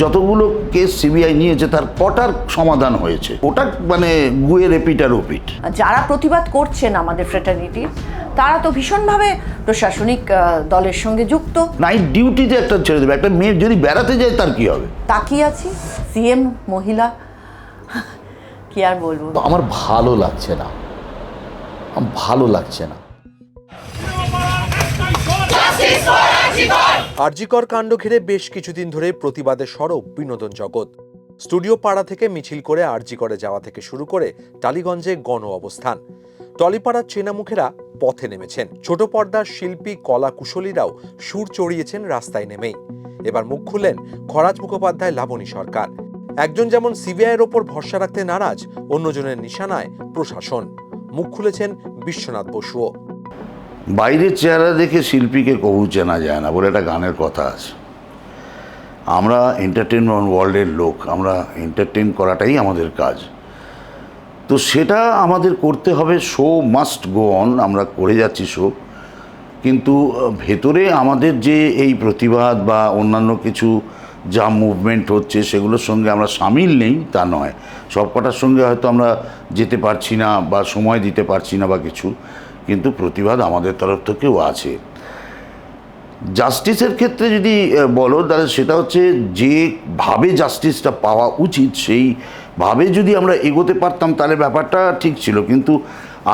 যতগুলো case CBI নিয়েছে তার কটার সমাধান হয়েছে? ওটা মানে গুয়ের এপিট আর ওপিট। যারা প্রতিবাদ করছেন আমাদের ফ্রেটার্নিটির তারা তো ভীষণভাবে প্রশাসনিক দলের সঙ্গে যুক্ত। নাইট ডিউটিতে একটা ছেড়ে দেবে। একটা মেয়ে যদি বেড়াতে যায় তার কি হবে? তাকিয়ে আছি সিএম মহিলা কি আর বলব? তো আমার ভালো লাগছে না। ভালো লাগছে না। আরজিকর কাণ্ড ঘিরে বেশ কিছুদিন ধরে প্রতিবাদে সরব বিনোদন জগৎ। স্টুডিও পাড়া থেকে মিছিল করে আরজিকরে যাওয়া থেকে শুরু করে টালিগঞ্জে গণ অবস্থান। টলিপাড়ার চেনা মুখেরা পথে নেমেছেন। ছোট পর্দার শিল্পী কলা কুশলীরাও সুর চড়িয়েছেন রাস্তায় নেমেই। এবার মুখ খুললেন খরাজ মুখোপাধ্যায়, লাবণী সরকার। একজন যেমন সিবিআইয়ের ওপর ভরসা রাখতে নারাজ, অন্যজনের নিশানায় প্রশাসন। মুখ খুলেছেন বিশ্বনাথ বসুও। বাইরের চেহারা দেখে শিল্পীকে কবু চেনা যায় না বলে একটা গানের কথা আছে। আমরা এন্টারটেনমেন্ট ওয়ার্ল্ডের লোক, আমরা এন্টারটেন করাটাই আমাদের কাজ। তো সেটা আমাদের করতে হবে শো মাস্ট গো অন আমরা করে যাচ্ছি শো কিন্তু ভেতরে আমাদের যে এই প্রতিবাদ বা অন্যান্য কিছু যা মুভমেন্ট হচ্ছে, সেগুলোর সঙ্গে আমরা সামিল নেই, তা নয়। সব কটার সঙ্গে হয়তো আমরা যেতে পারছি না বা সময় দিতে পারছি না বা কিছু। কিন্তু প্রতিবাদ আমাদের তরফ থেকেও আছে। জাস্টিসের ক্ষেত্রে যদি বলো, তাহলে সেটা হচ্ছে যেভাবে জাস্টিসটা পাওয়া উচিত সেইভাবে যদি আমরা এগোতে পারতাম, তাহলে ব্যাপারটা ঠিক ছিল। কিন্তু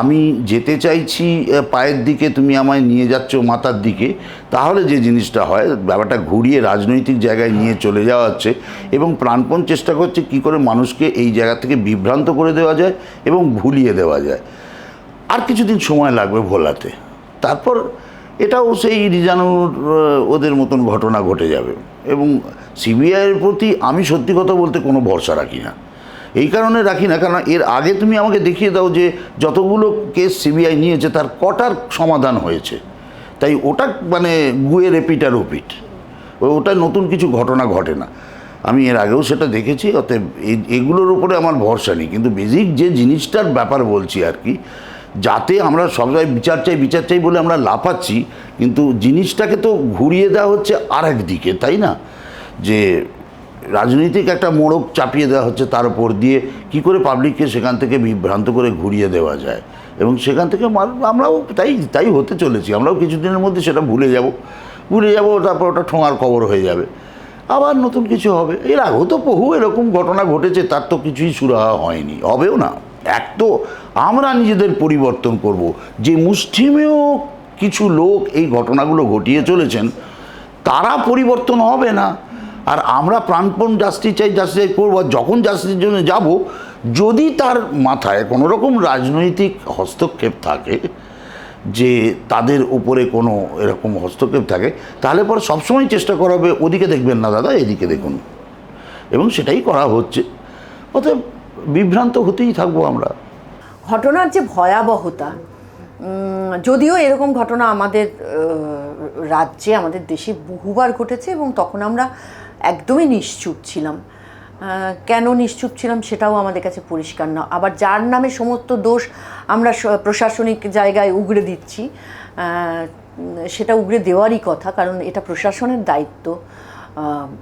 আমি যেতে চাইছি পায়ের দিকে, তুমি আমায় নিয়ে যাচ্ছ মাথার দিকে, তাহলে যে জিনিসটা হয়, ব্যাপারটা ঘুরিয়ে রাজনৈতিক জায়গায় নিয়ে চলে যাওয়া হচ্ছে এবং প্রাণপণ চেষ্টা করছে কি করে মানুষকে এই জায়গা থেকে বিভ্রান্ত করে দেওয়া যায় এবং ভুলিয়ে দেওয়া যায়। আর কিছুদিন সময় লাগবে ভোলাতে। তারপর এটাও সেই রিজানুর ওদের মতন ঘটনা ঘটে যাবে। এবং সিবিআইয়ের প্রতি আমি সত্যি কথা বলতে কোনো ভরসা রাখি না। এই কারণে রাখি না, কারণ এর আগে তুমি আমাকে দেখিয়ে দাও যে যতগুলো কেস সিবিআই নিয়েছে তার কটার সমাধান হয়েছে। তাই ওটা মানে গুয়ের এপিট আর ওপিট। ওটা নতুন কিছু ঘটনা ঘটে না। আমি এর আগেও সেটা দেখেছি, অতএব এগুলোর উপরে আমার ভরসা নেই। কিন্তু বেসিক যে জিনিসটার ব্যাপার বলছি আর কি যাতে আমরা সবসময় বিচার চাই বিচার চাই বলে আমরা লাফাচ্ছি, কিন্তু জিনিসটাকে তো ঘুরিয়ে দেওয়া হচ্ছে আর একদিকে তাই না? যে রাজনৈতিক একটা মোড়ক চাপিয়ে দেওয়া হচ্ছে তার উপর দিয়ে কি করে পাবলিককে সেখান থেকে বিভ্রান্ত করে ঘুরিয়ে দেওয়া যায়? এবং সেখান থেকে আমরাও তাই তাই হতে চলেছি, আমরাও কিছুদিনের মধ্যে সেটা ভুলে যাব। ভুলে যাব, তারপর ওটা ঠোঙার কবর হয়ে যাবে। আবার নতুন কিছু হবে। এর আগেও তো বহু এরকম ঘটনা ঘটেছে, তার তো কিছুই সুরাহা হয়নি, হবেও না। এক তো আমরা নিজেদের পরিবর্তন করব। যে মুষ্টিমেয় কিছু লোক এই ঘটনাগুলো ঘটিয়ে চলেছেন, তারা পরিবর্তন হবে না। আর আমরা প্রাণপণ জাস্টিস চাই জাস্টিস করব আর যখন জাস্টিসের জন্য যাব, যদি তার মাথায় কোনো রকম রাজনৈতিক হস্তক্ষেপ থাকে, যে তাদের উপরে কোনো এরকম হস্তক্ষেপ থাকে, তাহলে পরে সবসময় চেষ্টা করা হবে, ওদিকে দেখবেন না দাদা, এদিকে দেখুন। এবং সেটাই করা হচ্ছে। অতএব বিভ্রান্ত হতেই থাকব আমরা। ঘটনার যে ভয়াবহতা যদিও এরকম ঘটনা আমাদের রাজ্যে, আমাদের দেশে বহুবার ঘটেছে এবং তখন আমরা একদমই নিশ্চুপ ছিলাম। কেন নিশ্চুপ ছিলাম সেটাও আমাদের কাছে পরিষ্কার না। আবার যার নামে সমস্ত দোষ আমরা প্রশাসনিক জায়গায় উগড়ে দিচ্ছি সেটা উগড়ে দেওয়ারই কথা, কারণ এটা প্রশাসনের দায়িত্ব।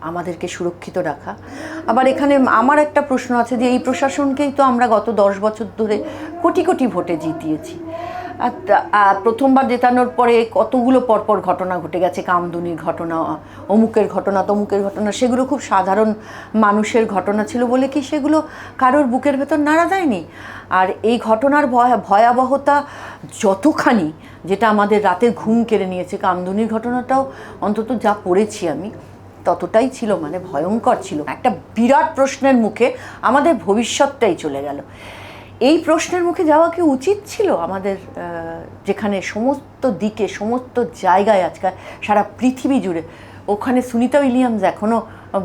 আমাদেরকে সুরক্ষিত রাখা। আবার এখানে আমার একটা প্রশ্ন আছে যে এই প্রশাসনকেই তো আমরা গত দশ বছর ধরে কোটি কোটি ভোটে জিতিয়েছি। প্রথমবার জেতানোর পরে কতগুলো পরপর ঘটনা ঘটে গেছে, কামদুনির ঘটনা, অমুকের ঘটনা, তমুকের ঘটনা, সেগুলো খুব সাধারণ মানুষের ঘটনা ছিল বলে কি সেগুলো কারোর বুকের ভেতর নাড়া দেয়নি আর এই ঘটনার ভয়, ভয়াবহতা যতখানি, যেটা আমাদের রাতের ঘুম কেড়ে নিয়েছে কামদুনির ঘটনাটাও অন্তত যা পড়েছি আমি ততটাই ছিল মানে ভয়ঙ্কর ছিল। একটা বিরাট প্রশ্নের মুখে আমাদের ভবিষ্যৎটাই চলে গেল। এই প্রশ্নের মুখে যাওয়া কি উচিত ছিল আমাদের যেখানে সমস্ত দিকে, সমস্ত জায়গায় আজকাল সারা পৃথিবী জুড়ে? ওখানে সুনিতা উইলিয়ামস এখনও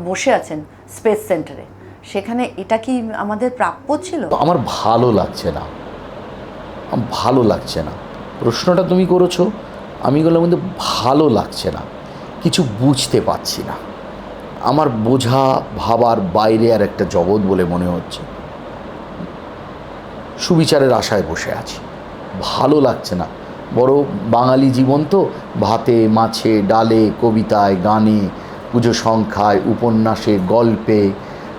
বসে আছেন স্পেস সেন্টারে। সেখানে এটা কি আমাদের প্রাপ্য ছিল? আমার ভালো লাগছে না। ভালো লাগছে না। প্রশ্নটা তুমি করেছ, আমি বললাম ভালো লাগছে না। কিছু বুঝতে পারছি না। আমার বোঝা ভাবার বাইরে আর একটা জগৎ বলে মনে হচ্ছে। সুবিচারের আশায় বসে আছি। ভালো লাগছে না। বড় বাঙালি জীবন তো, ভাতে, মাছে, ডালে, কবিতায়, গানে, পুজো সংখ্যায়, উপন্যাসে, গল্পে,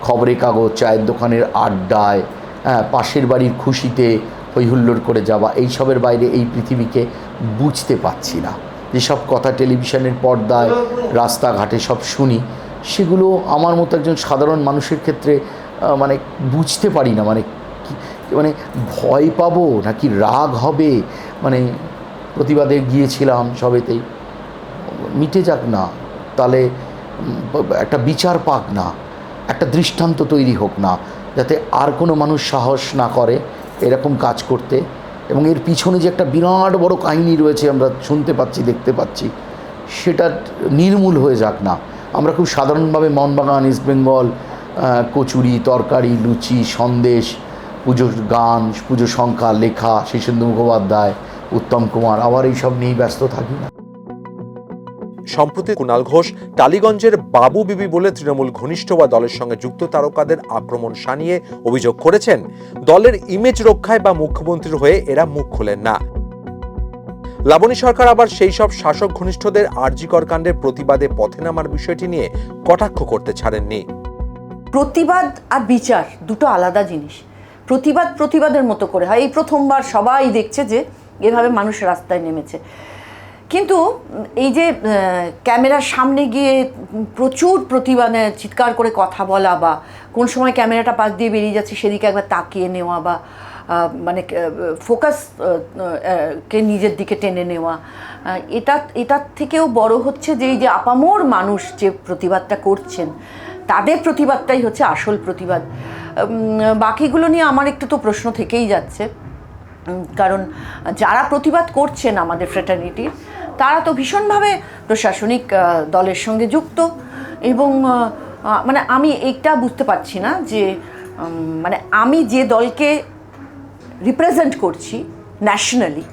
খবরের কাগজ, চায়ের দোকানের আড্ডায় হ্যাঁ পাশের বাড়ির খুশিতে হৈহুল্লোড় করে যাওয়া, এইসবের বাইরে এই পৃথিবীকে বুঝতে পারছি না। যেসব কথা টেলিভিশনের পর্দায়, রাস্তাঘাটে সব শুনি সেগুলো আমার মতো একজন সাধারণ মানুষের ক্ষেত্রে মানে বুঝতে পারি না। মানে মানে ভয় পাবো নাকি রাগ হবে? মানে প্রতিবাদে গিয়েছিলাম সবেতেই। মিটে যাক না, তাহলে একটা বিচার পাক না, একটা দৃষ্টান্ত তৈরি হোক না, যাতে আর কোনো মানুষ সাহস না করে এরকম কাজ করতে। এবং এর পিছনে যে একটা বিরাট বড় কাহিনী রয়েছে আমরা শুনতে পাচ্ছি, দেখতে পাচ্ছি, সেটা নির্মূল হয়ে যাক না। আমরা খুব সাধারণভাবে মনবাগান ইস্টবেঙ্গল কচুরি, তরকারি, লুচি, সন্দেশ, পুজোর গান, পুজো সংখ্যা, লেখা শীর্ষেন্দু মুখোপাধ্যায়, উত্তম কুমার, আবার এইসব নিয়েই ব্যস্ত থাকি না। সম্প্রতি কুণাল ঘোষ টালিগঞ্জের বাবু বিবি বলে তৃণমূল ঘনিষ্ঠ বা দলের সঙ্গে যুক্ত তারকাদের আক্রমণ সানিয়ে অভিযোগ করেছেন। দলের ইমেজ রক্ষায় বা মুখ্যমন্ত্রীর হয়ে এরা মুখ খোলেন না। লাবণী সরকার আবার সেই সব শাসক ঘনিষ্ঠদের আরজিকর কাণ্ডের প্রতিবাদে পথে নামার বিষয়টি নিয়ে কটাক্ষ করতে ছাড়েননি। প্রতিবাদ আর বিচার দুটো আলাদা জিনিস। প্রতিবাদ প্রতিবাদের মতো করে হয়। এই প্রথমবার সবাই দেখছে যে এভাবে মানুষ রাস্তায় নেমেছে। কিন্তু এই যে ক্যামেরার সামনে গিয়ে প্রচুর প্রতিবাদে চিৎকার করে কথা বলা বা কোন সময় ক্যামেরাটা পাশ দিয়ে বেরিয়ে যাচ্ছে সেদিকে একবার তাকিয়ে নেওয়া বা মানে ফোকাস কে নিজের দিকে টেনে নেওয়া। এটা, এটার থেকেও বড় হচ্ছে যে এই যে আপামোর মানুষ যে প্রতিবাদটা করছেন, তাদের প্রতিবাদটাই হচ্ছে আসল প্রতিবাদ। বাকিগুলো নিয়ে আমার একটু তো প্রশ্ন থেকেই যাচ্ছে। কারণ যারা প্রতিবাদ করছেন আমাদের ফ্রেটার্নিটির তারা তো ভীষণভাবে প্রশাসনিক দলের সঙ্গে যুক্ত এবং মানে আমি এইটা বুঝতে পারছি না যে মানে আমি যে দলকে রিপ্রেজেন্ট করছি ন্যাশনালি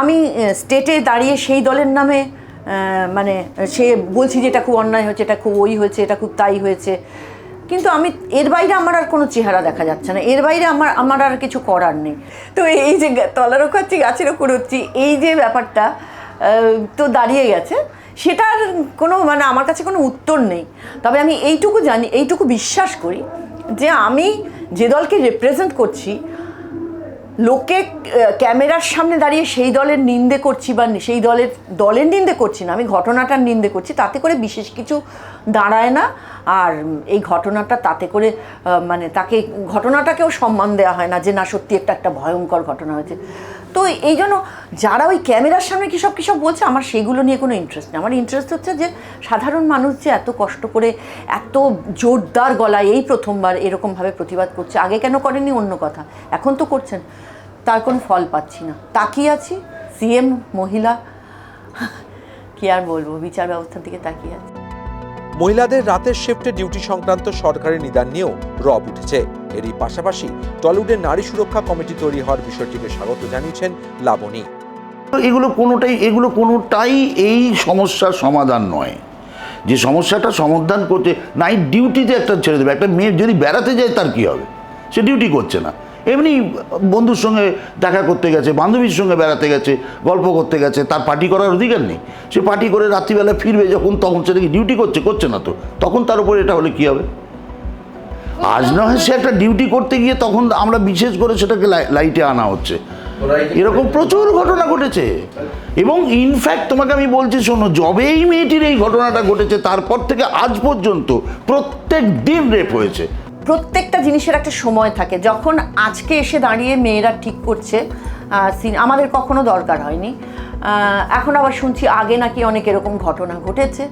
আমি স্টেটে দাঁড়িয়ে সেই দলের নামে মানে সে বলছি যে এটা খুব অন্যায় হয়েছে, এটা খুব ওই হয়েছে, এটা খুব তাই হয়েছে। কিন্তু আমি, এর বাইরে আমার আর কোনো চেহারা দেখা যাচ্ছে না। এর বাইরে আমার আমার আর কিছু করার নেই। তো এই যে তলারও খাচ্ছি গাছেরও কুড়োচ্ছি এই যে ব্যাপারটা তো দাঁড়িয়ে গেছে। সেটার কোনো মানে আমার কাছে কোনো উত্তর নেই। তবে আমি এইটুকু জানি, এইটুকু বিশ্বাস করি যে আমি যে দলকে রিপ্রেজেন্ট করছি লোকে ক্যামেরার সামনে দাঁড়িয়ে সেই দলের নিন্দে করছি বা সেই দলের দলের নিন্দে করছি না, আমি ঘটনাটার নিন্দে করছি, তাতে করে বিশেষ কিছু দাঁড়ায় না। আর এই ঘটনাটা তাতে করে মানে তাকে, ঘটনাটাকেও সম্মান দেওয়া হয় না যে না সত্যি একটা একটা ভয়ঙ্কর ঘটনা হয়েছে। তো এই জন্য যারা ওই ক্যামেরার সামনে কী সব কী সব বলছে, আমার সেগুলো নিয়ে কোনো ইন্টারেস্ট নেই। আমার ইন্টারেস্ট হচ্ছে যে সাধারণ মানুষ যে এত কষ্ট করে, এত জোরদার গলায় এই প্রথমবার এরকমভাবে প্রতিবাদ করছে, আগে কেন করেনি অন্য কথা। এখন তো করছেন, তার কোনো ফল পাচ্ছি না। তাকিয়ে আছি সিএম মহিলা, কি আর বলব, বিচার ব্যবস্থার দিকে তাকিয়ে আছি। মহিলাদের রাতের শিফটে ডিউটি সংক্রান্ত সরকারি নিদান নিয়েও রব উঠেছে। এরই পাশাপাশি টলিউডের নারী সুরক্ষা কমিটি তৈরি হওয়ার বিষয়টিকে স্বাগত জানিয়েছেন লাবণী। এগুলো কোনোটাই এগুলো কোনোটাই এই সমস্যার সমাধান নয়। যে সমস্যাটা সমাধান করতে, নাইট ডিউটিতে একটা ছেড়ে দেবে, একটা মেয়ে যদি বেড়াতে যায় তার কি হবে? সে ডিউটি করছে না। এমনি বন্ধুর সঙ্গে দেখা করতে গেছে, বান্ধবীর সঙ্গে বেড়াতে গেছে, গল্প করতে গেছে, তার পার্টি করার অধিকার নেই। সে পার্টি করে রাত্রিবেলা ফিরবে যখন, তখন সে ডিউটি করছে করছে না তো। তখন তার উপরে এটা হলে কী হবে? আজ না হয় সে একটা ডিউটি করতে গিয়ে তখন আমরা বিশেষ করে সেটাকে লাই- লাইটে আনা হচ্ছে। এরকম প্রচুর ঘটনা ঘটেছে। এবং ইনফ্যাক্ট তোমাকে আমি বলছি, শোনো যবে এই মেয়েটির এই ঘটনাটা ঘটেছে, তারপর থেকে আজ পর্যন্ত প্রত্যেক দিন রেপ হয়েছে। প্রত্যেকটা জিনিসের একটা সময় থাকে। যখন আজকে এসে দাঁড়িয়ে মেয়েরা ঠিক করছে আমাদের কখনো দরকার হয়নি। এখন আবার শুনছি আগে নাকি অনেক এরকম ঘটনা ঘটেছে,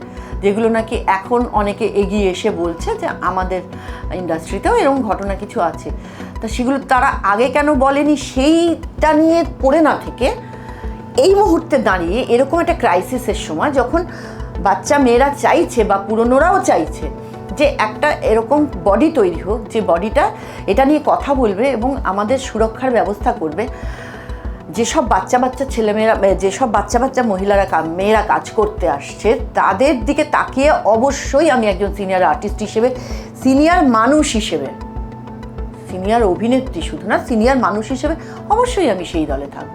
যেগুলো নাকি এখন অনেকে এগিয়ে এসে বলছে যে আমাদের ইন্ডাস্ট্রিতেও এরকম ঘটনা কিছু আছে। তা সেগুলো তারা আগে কেন বলেনি? সেইটা নিয়ে পড়ে না থেকে এই মুহূর্তে দাঁড়িয়ে এরকম একটা ক্রাইসিসের সময় যখন বাচ্চা মেয়েরা চাইছে বা পুরনোরাও চাইছে যে একটা এরকম বডি তৈরি হোক, যে বডিটা এটা নিয়ে কথা বলবে এবং আমাদের সুরক্ষার ব্যবস্থা করবে যেসব বাচ্চা বাচ্চা ছেলেমেয়েরা যেসব বাচ্চা বাচ্চা মহিলারা মেয়েরা কাজ করতে আসছে, তাদের দিকে তাকিয়ে অবশ্যই আমি একজন সিনিয়র আর্টিস্ট হিসেবে সিনিয়র মানুষ হিসেবে সিনিয়র অভিনেত্রী শুধু না সিনিয়র মানুষ হিসেবে অবশ্যই আমি সেই দলে থাকব।